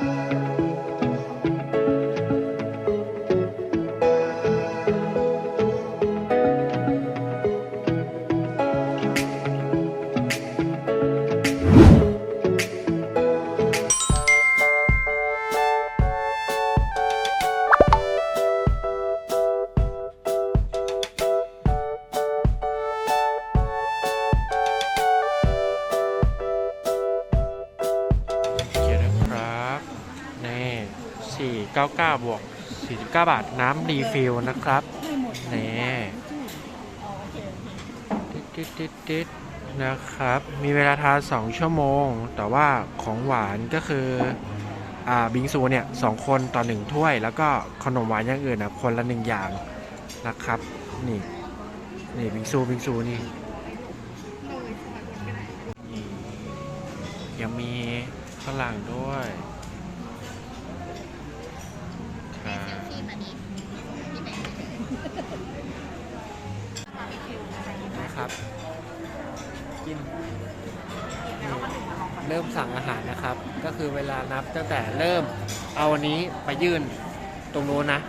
โ99 บวก 49 บาท น้ำรีฟิลนะครับนี่ติดติดติดนะครับ มีเวลาทาน2ชั่วโมง แต่ว่าของหวานก็คือ อ่า บิงซูเนี่ยสองคนต่อหนึ่งถ้วย แล้วก็ขนมหวานอย่างอื่นนะคนละหนึ่งอย่างนะครับ นี่ นี่ บิงซู บิงซูนี่นี่ยังมีฝรั่งด้วย นะครับ กิน เริ่มสั่งอาหารนะครับ ก็คือเวลานับตั้งแต่เริ่มเอาอันนี้ไปยื่นตรงนู้นนะ